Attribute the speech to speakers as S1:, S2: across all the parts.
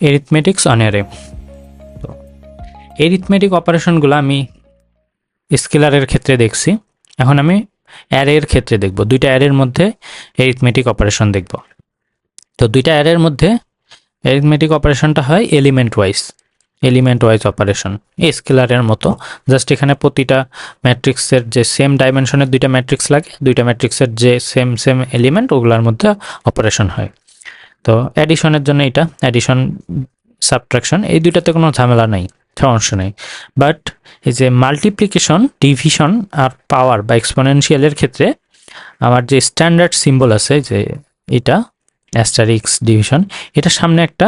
S1: এরিথমেটিক্স on array তো arithmetic অপারেশনগুলো আমি স্কেলারের ক্ষেত্রে দেখছি। এখন আমি অ্যারের ক্ষেত্রে দেখব। দুইটা অ্যারের মধ্যে এরিথমেটিক অপারেশন দেখব। তো দুইটা অ্যারের মধ্যে এরিথমেটিক অপারেশনটা হয় element wise element wise operation স্কেলারের মতো। জাস্ট এখানে প্রতিটা ম্যাট্রিক্সের যে সেম ডাইমেনশনের দুইটা ম্যাট্রিক্স লাগে, দুইটা ম্যাট্রিক্সের যে সেম সেম এলিমেন্ট ওগুলোর মধ্যে অপারেশন হয়। তো অ্যাডিশনের জন্য এটা অ্যাডিশন সাবট্রাকশন এই দুইটাতে কোনো ঝামেলা নেই, সমস্যা নেই। বাট এই যে মাল্টিপ্লিকেশন ডিভিশন আর পাওয়ার বা এক্সপোনেনশিয়ালের ক্ষেত্রে আমার যে স্ট্যান্ডার্ড সিম্বল আছে যে এটা অ্যাস্টারিক্স ডিভিশন এটা সামনে একটা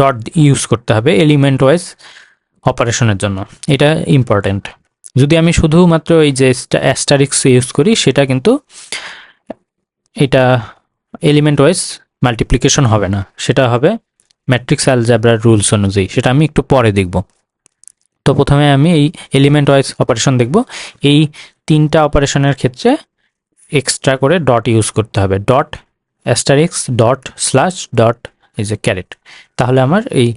S1: ডট ইউজ করতে হবে এলিমেন্ট ওয়াইজ অপারেশনের জন্য। এটা ইম্পর্ট্যান্ট যদি আমি শুধুমাত্র এই যে অ্যাস্টারিক্স ইউজ করি, সেটা কিন্তু এটা এলিমেন্ট ওয়াইজ মাল্টিপ্লিকেশন হবে না। সেটা হবে ম্যাট্রিক্স অ্যালজাব্রার রুলস অনুযায়ী। সেটা আমি একটু পরে দেখব। তো প্রথমে আমি এই এলিমেন্ট ওয়াইজ অপারেশন দেখব। এই তিনটা অপারেশনের ক্ষেত্রে এক্সট্রা করে ডট ইউজ করতে হবে। Dot asterisk dot slash dot is a caret তাহলে আমার এই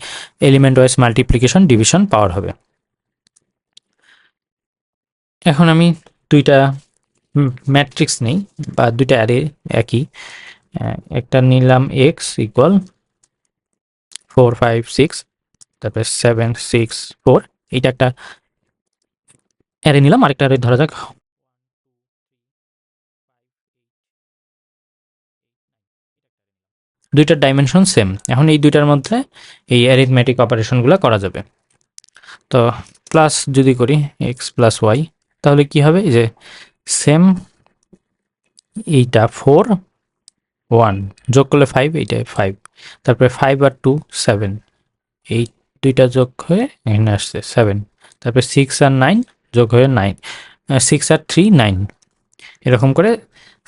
S1: element wise multiplication division power হবে। এখন আমি দুইটা ম্যাট্রিক্স নেই বা দুইটা অ্যারে একই। একটা নিলাম X equal four five six তারপরে সেভেন সিক্স ফোর এইটা একটা অ্যারে নিলাম, আরেকটা অ্যারে ধরা যাক। দুইটার ডাইমেনশন সেম এখন এই দুইটার মধ্যে এই অ্যারিথমেটিক অপারেশনগুলো করা যাবে। তো প্লাস যদি করি এক্স প্লাস ওয়াই তাহলে কি হবে? এই যে সেম এইটা ফোর ওয়ান যোগ করলে ফাইভ এইটা ফাইভ তারপরে ফাইভ আর টু সেভেন এই দুইটা যোগ হয়ে এখানে আসছে সেভেন তারপরে সিক্স আর নাইন যোগ হয়ে নাইন সিক্স আর থ্রি নাইন এরকম করে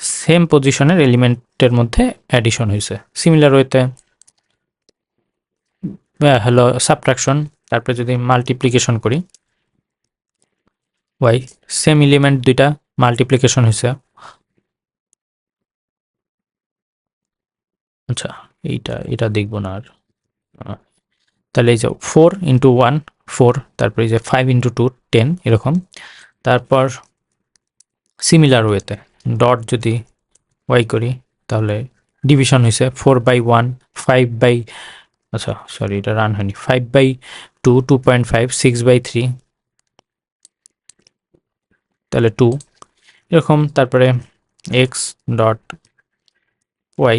S1: সেম পজিশনের এলিমেন্টের মধ্যে অ্যাডিশন হয়েছে। সিমিলার ওয়েতে হ্যালো সাবট্রাকশন তারপরে যদি মাল্টিপ্লিকেশন করি ওয়াই সেম এলিমেন্ট দুইটা মাল্টিপ্লিকেশন হয়েছে। আচ্ছা এইটা, এটা দেখব না আর। তাহলে এই যে ফোর ইন্টু ওয়ান ফোর তারপরে এই যে ফাইভ ইন্টু টু টেন এরকম। তারপর সিমিলার ওয়েতে ডট যদি ওয়াই করি, তাহলে ডিভিশন হয়েছে four by one five by আচ্ছা সরি এটা রান হয়নি। Five by two two point five six by three তাহলে টু এরকম। তারপরে এক্স ডট ওয়াই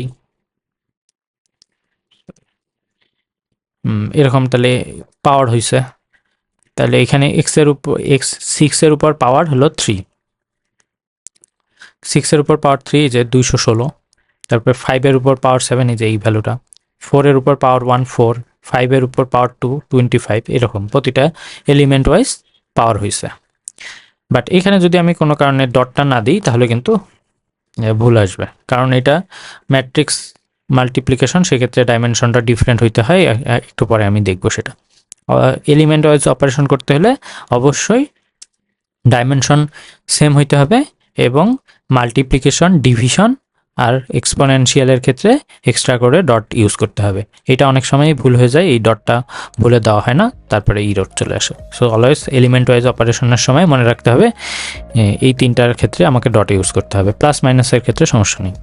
S1: এরকম তাহলে পাওয়ার হয়েছে তাহলে এখানে এক্সের উপর এক্স সিক্সের উপর পাওয়ার হলো থ্রি সিক্সের উপর পাওয়ার থ্রি যে দুইশো ষোলো, তারপরে ফাইভের উপর পাওয়ার সেভেন এই যে এই ভ্যালুটা ফোরের উপর পাওয়ার ওয়ান ফোর ফাইভের উপর পাওয়ার টু টোয়েন্টি ফাইভ এরকম প্রতিটা এলিমেন্ট ওয়াইজ পাওয়ার হয়েছে বাট এখানে যদি আমি কোনো কারণে ডটটা না দিই, তাহলে কিন্তু ভুল আসবে। কারণ এটা ম্যাট্রিক্স মাল্টিপ্লিকেশন সেক্ষেত্রে ডাইমেনশনটা ডিফারেন্ট হইতে হয়। একটু পরে আমি দেখব সেটা। এলিমেন্ট ওয়াইজ অপারেশন করতে হলে অবশ্যই ডাইমেনশন সেম হইতে হবে এবং মাল্টিপ্লিকেশন ডিভিশন আর এক্সপোনেনশিয়ালের ক্ষেত্রে এক্সট্রা করে ডট ইউজ করতে হবে। এটা অনেক সময়ই ভুল হয়ে যায়, এই ডটটা ভুলে দেওয়া হয় না, তারপরে ই ডট চলে আসে। সো অলওয়েজ এলিমেন্ট ওয়াইজ অপারেশনের সময় মনে রাখতে হবে এই তিনটার ক্ষেত্রে আমাকে ডট ইউজ করতে হবে। প্লাস মাইনাসের ক্ষেত্রে সমস্যা নেই।